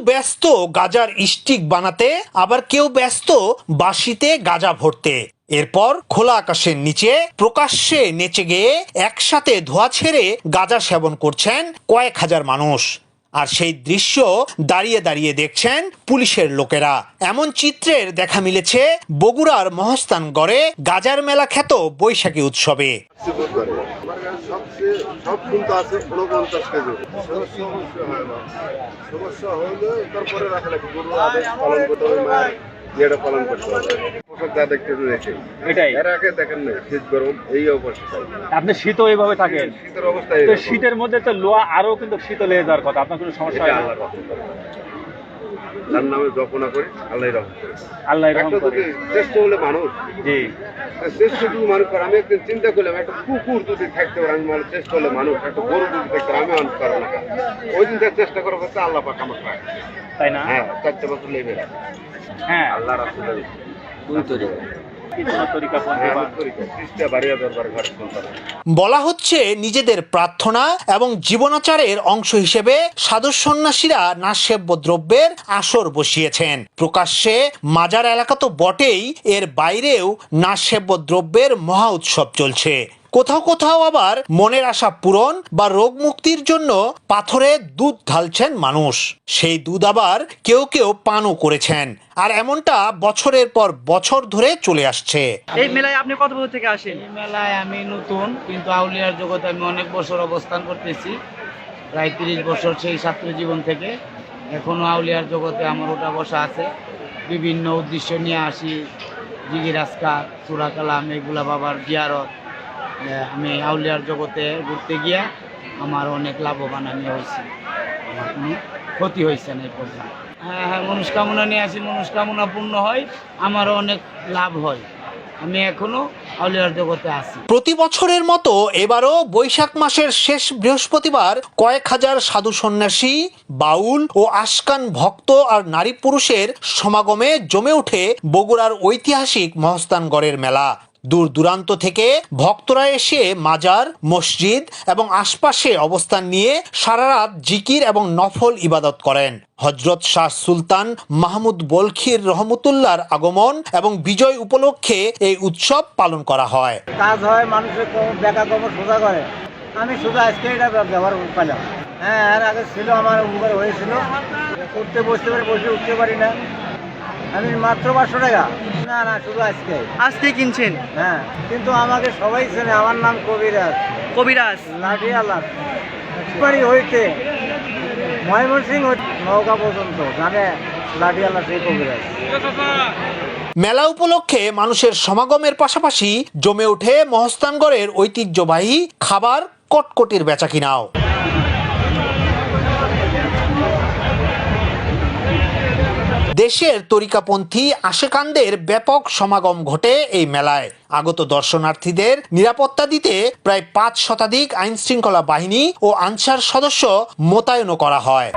ব্যস্ত গাজার স্টিক বানাতে, আবার কেউ ব্যস্ত বাসিতে গাজা ভরতে। এরপর খোলা আকাশের নিচে প্রকাশ্যে নেচে গিয়ে একসাথে ধোয়া ছেড়ে গাজা সেবন করছেন কয়েক হাজার মানুষ। আর সেই দৃশ্য দাঁড়িয়ে দাঁড়িয়ে দেখছেন পুলিশের লোকেরা। এমন চিত্রের দেখা মিলেছে বগুড়ার মহস্তানগড়ে গাজার মেলা খ্যাত বৈশাখী উৎসবে। সবচেয়ে সব কিন্তু আছে উনপঞ্চাশ কেজি। সমস্যা অবশ্যই হয় না। সমস্যা হইলে তারপরে রাখা লাগে গরু আদেশ পালন করতে হবে মায়ের ইয়েটা পালন করতে হবে। পোশাক যা দেখতে রেখে এটাই। এর আগে দেখেন না শীত গরম এই অবস্থা আপনি শীতও এইভাবে থাকেন। শীতের অবস্থায় শীতের মধ্যে তো লোয়া আরও কিন্তু শীতল হয়ে যাওয়ার কথা। আপনার কোনো সমস্যা হয় না। তার নামে জপনা করে আল্লাহ রহম করে। আল্লাহ রহম করে যদি শ্রেষ্ঠ হলে মানুষ। জি। শ্রেষ্ঠ যদি মানুষ করে আমি একদিন চিন্তা করলাম একটা কুকুর যদি থাকতে পারে আমি মানুষ শ্রেষ্ঠ হলে মানুষ একটা গরু যদি থাকতে পারে, আমি মানুষ পারব না। ওই দিন তার চেষ্টা করার করতে আল্লাহ পাক আমার তাই না? হ্যাঁ চারটে বছর লেগে হ্যাঁ। আল্লাহ রাসুলের দুই তরিকা। বলা হচ্ছে নিজেদের প্রার্থনা এবং জীবনাচারের অংশ হিসেবে সাধু সন্ন্যাসীরা নাশসেব্য দ্রব্যের আসর বসিয়েছেন। প্রকাশ্যে মাজার এলাকা তো বটেই, এর বাইরেও নাশসেব্য দ্রব্যের মহা উৎসব চলছে। কোথাও কোথাও আবার মনের আশা পূরণ বা রোগ মুক্তির জন্য পাথরে দুধ ঢালছেন মানুষ। সেই দুধ আবার কেউ কেউ পানও করেছেন। আর এমনটা বছরের পর বছর ধরে চলে আসছে। এই মেলায় আপনি কত বছর থেকে আসেন? এই মেলায় আমি নতুন কিন্তু আউলিয়ার জগতে আমি অনেক বছর অবস্থান করতেছি। প্রায় তিরিশ বছর সেই ছাত্র জীবন থেকে। এখনও আউলিয়ার জগতে আমার ওটা বসা আছে। বিভিন্ন উদ্দেশ্য নিয়ে আসি। জিগির আজকা সুরা কালাম এগুলা বাবার জিয়ারত। আমি আউলিয়ার জগতে ঘুরতে গিয়া আমার অনেক লাভবান আমি হয়েছি। আমার কোনো ক্ষতি হয়েছে না এই পর্যন্ত। হ্যাঁ হ্যাঁ মনস্কামনা নিয়ে আসি, মনস্কামনা পূর্ণ হয়, আমারও অনেক লাভ হয়। আমি এখনও আউলিয়ার জগতে আছি। প্রতি বছরের মতো এবারও বৈশাখ মাসের শেষ বৃহস্পতিবার কয়েক হাজার সাধু সন্ন্যাসী, বাউল ও আশকান ভক্ত আর নারী পুরুষের সমাগমে জমে ওঠে বগুড়ার ঐতিহাসিক মহস্তানগড়ের মেলা। দূর দূরান্ত থেকে ভক্তরা এসে মাজার, মসজিদ এবং আশপাশে অবস্থান নিয়ে সারা রাত জিকির এবং নফল ইবাদত করেন। হজরত শাহ সুলতান মাহমুদ বলখির রহমতুল্লাহর আগমন এবং বিজয় উপলক্ষে এই উৎসব পালন করা হয়। কাজ হয়, মানুষের বেকা সোজা করে। আমি শুধু আজকে এটা ব্য- ব্যবহার পেলাম হ্যাঁ এর আগে ছিল, আমার উপকার হয়েছিল। উঠতে বসতে পারি, বসে উঠতে পারি না। আমি মাত্র পাঁচশো টাকা। না না শুধু আজকে। আজকে কিনছেন? হ্যাঁ কিন্তু আমাকে সবাই চেনে আমার নাম কবিরাজ। কবিরাজ। লাঠি আলাদ বাড়ি হইতে। ময়মনসিং নৌকা পর্যন্ত জানে লাঠি আলাদ সেই কবিরাজ। মেলা উপলক্ষে মানুষের সমাগমের পাশাপাশি জমে ওঠে মহস্তানগড়ের ঐতিহ্যবাহী খাবার কটকটির বেচাকিনাও। দেশের তরিকাপন্থী আশেকান্দের ব্যাপক সমাগম ঘটে এই মেলায়। আগত দর্শনার্থীদের নিরাপত্তা দিতে প্রায় পাঁচ শতাধিক আইন শৃঙ্খলা বাহিনী ও আনসার সদস্য মোতায়েনও করা হয়।